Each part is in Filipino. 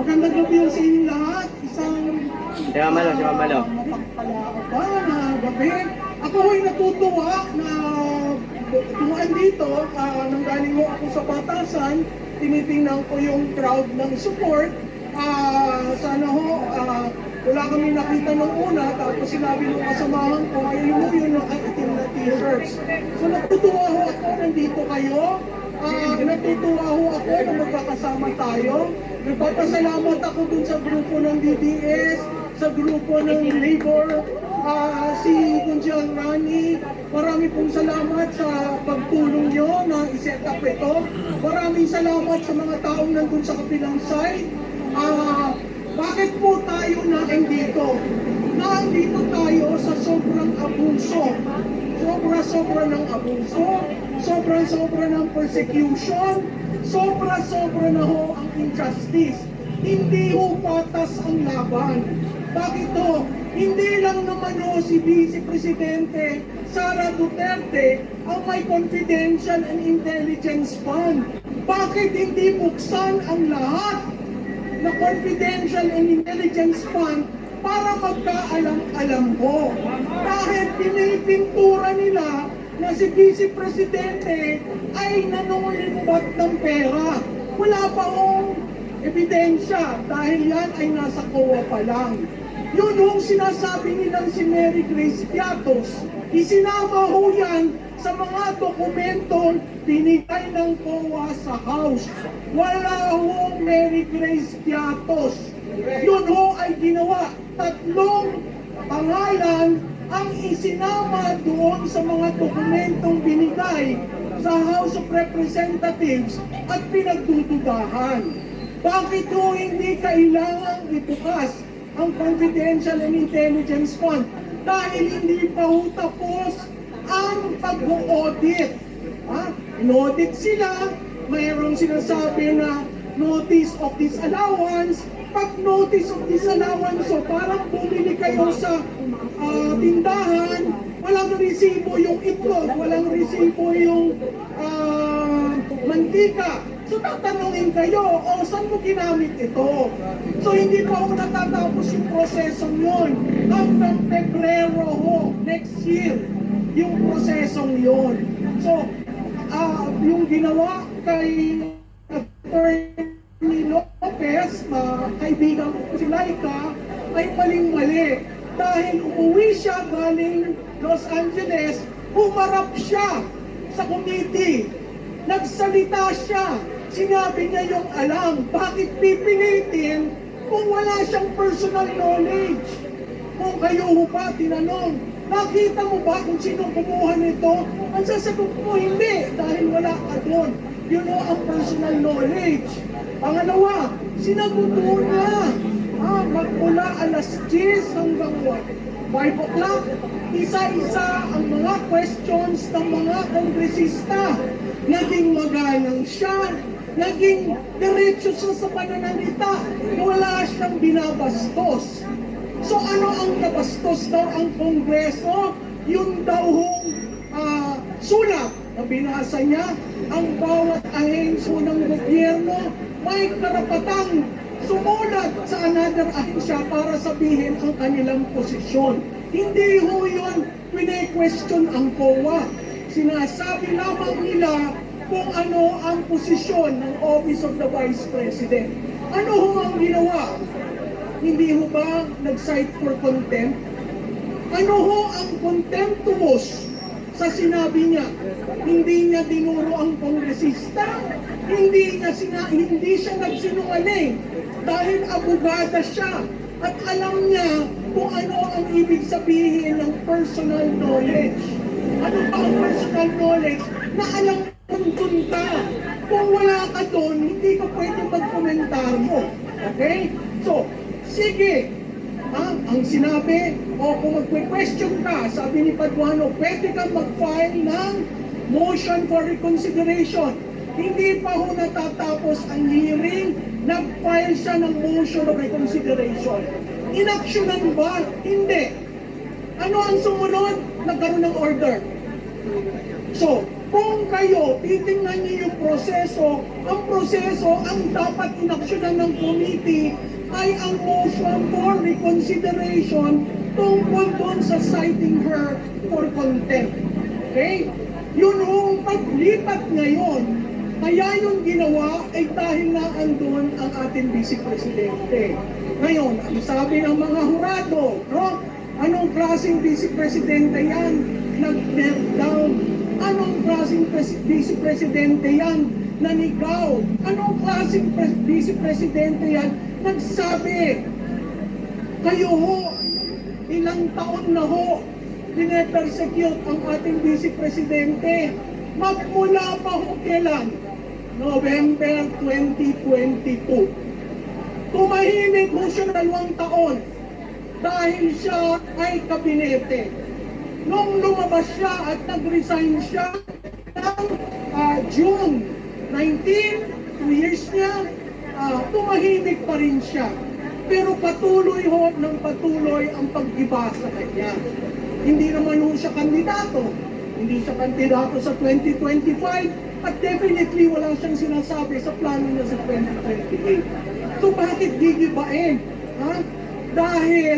Magandang gabi sa inyong lahat. Isang Si Mamalo, si Mamalo. mapagpala na gabi. Ako ay natutuwa na tumaan dito. Uh, nanggaling mo ako sa batasan. Tinitingnan ko yung crowd ng support. Ah, sana ho, ah, wala kami nakita nung una, tapos sinabi ng kasamahan ko, ayun mo yun nakaitim na t-shirts. So natutuwa ho ako, nandito kayo. Ah, natutuwa ho ako na magkakasama tayo. Nagpapasalamat ako dun sa grupo ng DDS, sa grupo ng Labor, ah, si Kunjang Rani. Marami pong salamat sa pagtulong nyo na iset up ito. Maraming salamat sa mga taong nandun sa kapilang side. Ah, bakit po tayo nandito? Nandito tayo sa sobrang abuso. Sobra-sobra ng abuso, sobra-sobra ng persecution, sobra-sobra na ho ang injustice. Hindi ho patas ang laban. Bakit ho? Hindi lang naman ho si Vice Presidente Sara Duterte ang may confidential and intelligence fund. Bakit hindi buksan ang lahat na confidential and intelligence fund para magkaalam-alam ko. Dahil pinipintura nila na si Vice Presidente ay nanulimbat ng pera. Wala pa hong ebidensya dahil yan ay nasa COA pa lang. Yun yung sinasabi nilang si Mary Grace Piatos. Isinama ho yan sa mga dokumentong binigay ng COA sa House. Wala ho Mary Grace Piatos. Yun ho ay ginawa. Tatlong pangalan ang isinama doon sa mga dokumentong binigay sa House of Representatives at pinagdududahan. Bakit ho hindi kailangang ibukas ang Confidential and Intelligence Fund? Dahil hindi pa ho tapos ang pag-audit. Ha? In-audit sila, mayroong sinasabi na notice of disallowance. Pag notice of disallowance, so parang bumili kayo sa resibo yung itlog, walang resibo yung ah, mantika. So tatanungin kayo, o saan mo ginamit ito? So hindi pa ako natatapos yung prosesong yun. Hanggang Pebrero ho, next year, yung prosesong yun. So, ah, yung ginawa kay Attorney Lopez, uh, kaibigan ko si Laika, ay maling-mali. Dahil umuwi siya galing Los Angeles, humarap siya sa committee. Nagsalita siya. Sinabi niya yung alam. Bakit pipilitin kung wala siyang personal knowledge? Kung kayo ho ba tinanong, nakita mo ba kung sino kumuha nito? Ang sasagot mo, hindi, dahil wala ka doon. Yun ho ang personal knowledge. Pangalawa, sinagot mo na. Ah, magmula alas 10 hanggang 1. 5 o'clock, isa-isa ang mga questions ng mga kongresista. Naging magalang siya, naging diretso siya sa pananalita, wala siyang binabastos. So ano ang nabastos daw ang Kongreso? Yung daw hong ah, sulat na binasa niya, ang bawat ahensyo ng gobyerno may karapatang sumulat sa another ahensya para sabihin ang kanilang posisyon. Hindi ho yun pine-question ang COA. Sinasabi lamang nila kung ano ang posisyon ng Office of the Vice President. Ano ho ang ginawa? Hindi ho ba nag-cite for contempt? Ano ho ang contemptuous sa sinabi niya? Hindi niya dinuro ang kongresista, hindi niya sina, hindi siya nagsinungaling dahil abogada siya at alam niya kung ano ang ibig sabihin ng personal knowledge. Ano ba ang personal knowledge? Na alam kung doon ka. Kung wala ka doon, hindi ka pwede magkomentaryo. Okay? So, sige, Ah, ang sinabi, o kung magpe-question ka, sabi ni Paduano, pwede kang mag-file ng motion for reconsideration. Hindi pa ho natatapos ang hearing, nag-file siya ng motion of reconsideration. Inaksyonan ba? Hindi. Ano ang sumunod? Nagkaroon ng order. So, Kung kayo, titingnan niyo yung proseso, ang proseso, ang dapat inaksyonan ng committee ay ang motion for reconsideration tungkol doon sa citing her for contempt. Okay? Yun yung paglipat ngayon, kaya yung ginawa ay dahil na andun ang ating vice presidente. Ngayon, ang sabi ng mga hurado, no? Anong klaseng vice presidente yan? Nag-step down. Anong klaseng vice presidente yan? Nanigaw. Anong klaseng vice presidente yan? Nagsabi. Kayo ho, ilang taon na ho, dinepersecute ang ating vice presidente. Magmula pa ho kailan? November 2022. Tumahimik ho siya dalawang taon dahil siya ay kabinete. Nung lumabas siya at nag-resign siya ng ah, June 19, two years niya, ah, tumahimik pa rin siya. Pero patuloy ho ng patuloy ang pag-iba sa kanya. Hindi naman ho siya kandidato. Hindi siya kandidato sa 2025 at definitely wala siyang sinasabi sa plano niya sa 2028. So bakit gigibain? Ha? Dahil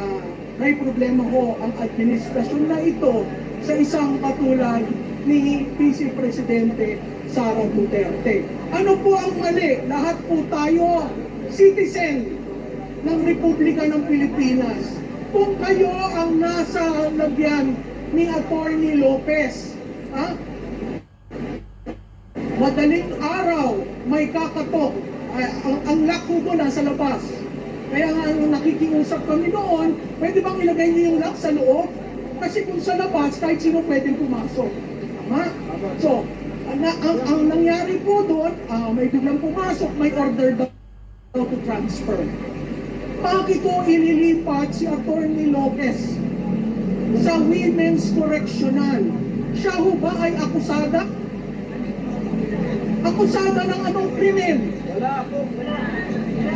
ah, may problema ho ang administrasyon na ito sa isang katulad ni Vice Presidente Sara Duterte. Ano po ang mali? Lahat po tayo citizen ng Republika ng Pilipinas. Kung kayo ang nasa lagyan ni Attorney Lopez, ha? Madaling araw may kakatok. Ay, ang, ang lock ko nasa labas. Kaya nga nung nakikiusap kami noon, pwede bang ilagay niyo yung lock sa loob? Kasi kung sa labas, kahit sino pwedeng pumasok. Tama? So, ang, ang, ang nangyari po doon, ah, may biglang pumasok, may order daw to transfer. Bakit ko inilipat si Attorney Lopez sa Women's Correctional? Siya ho ba ay akusada? Akusada ng anong krimen?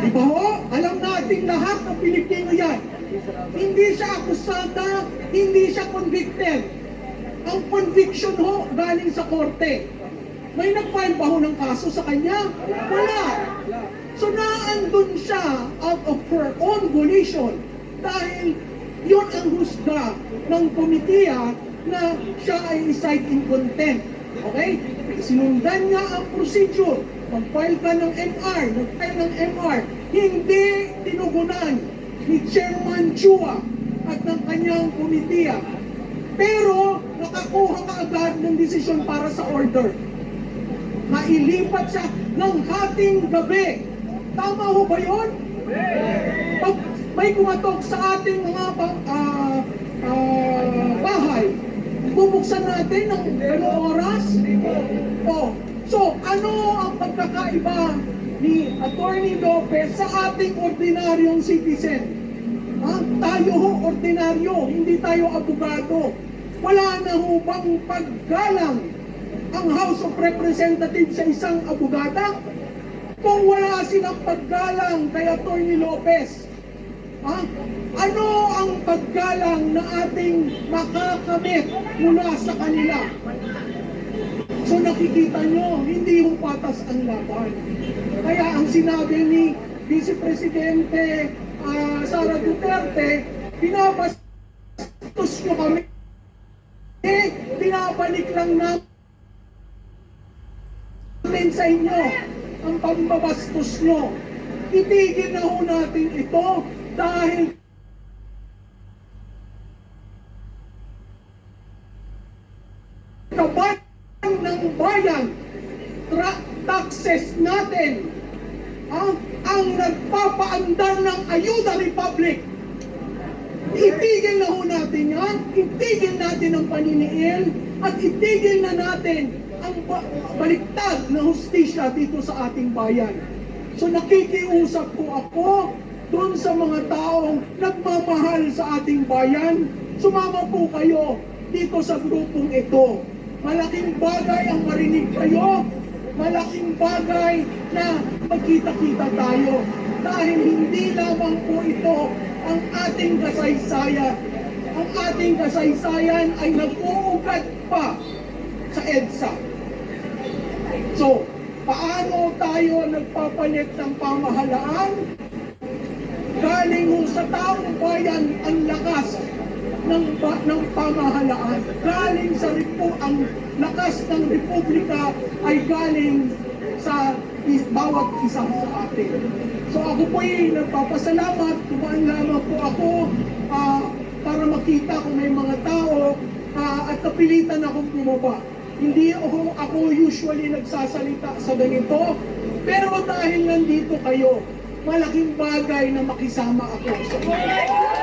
Di ba ho? Alam nating lahat ng Pilipino yan. Hindi siya akusada, hindi siya convicted. Ang conviction ho galing sa korte. May nag-file ba ho ng kaso sa kanya? Wala. So naandun siya out of her own volition dahil yun ang husga ng komitiya na siya ay cite in contempt. Okay? Sinundan niya ang procedure. Mag-file ka ng MR, nag-file ng MR. Hindi tinugunan ni Chairman Chua at ng kanyang komitiya. Pero nakakuha ka agad ng desisyon para sa order. Nailipat siya ng hating gabi. Tama ho ba yun? Pag may kumatok sa ating mga ah, ah, bahay, bubuksan natin ng anong oras? O, so ano ang pagkakaiba ni Attorney Lopez sa ating ordinaryong citizen? Ha? Tayo ho, ordinaryo, hindi tayo abogado. Wala na ho bang paggalang ang House of Representatives sa isang abogada? Kung wala silang paggalang kay Atty. Lopez, ha? ano ang paggalang na ating makakamit mula sa kanila? So nakikita nyo, hindi ho patas ang laban. Kaya ang sinabi ni Vice Presidente ah, Sara Duterte, pinapastos nyo kami. Eh, pinabalik lang namin sa inyo ang pambabastos nyo. Itigil na ho natin ito dahil kabayan ng bayan, tra- taxes natin, ang, ang nagpapaandar ng Ayuda Republic. Itigil na ho natin yan, itigil natin ang paniniil, at itigil na natin ang ba- baliktad na hustisya dito sa ating bayan. So nakikiusap po ako doon sa mga taong nagmamahal sa ating bayan, sumama po kayo dito sa grupong ito. Malaking bagay ang marinig kayo, malaking bagay na magkita-kita tayo. Dahil hindi lamang po ito ang ating kasaysayan. Ang ating kasaysayan ay nag-uugat pa sa EDSA. So, paano tayo nagpapalit ng pamahalaan? Galing mo sa taong bayan ang lakas ng, ng pamahalaan. Galing sa ripo, ang lakas ng republika ay galing sa is, bawat isa sa atin. So ako po ay nagpapasalamat, tumaan lamang po ako ah, para makita kung may mga tao ah, at napilitan akong bumaba. Hindi ako, ako usually nagsasalita sa ganito, pero dahil nandito kayo, malaking bagay na makisama ako inyo.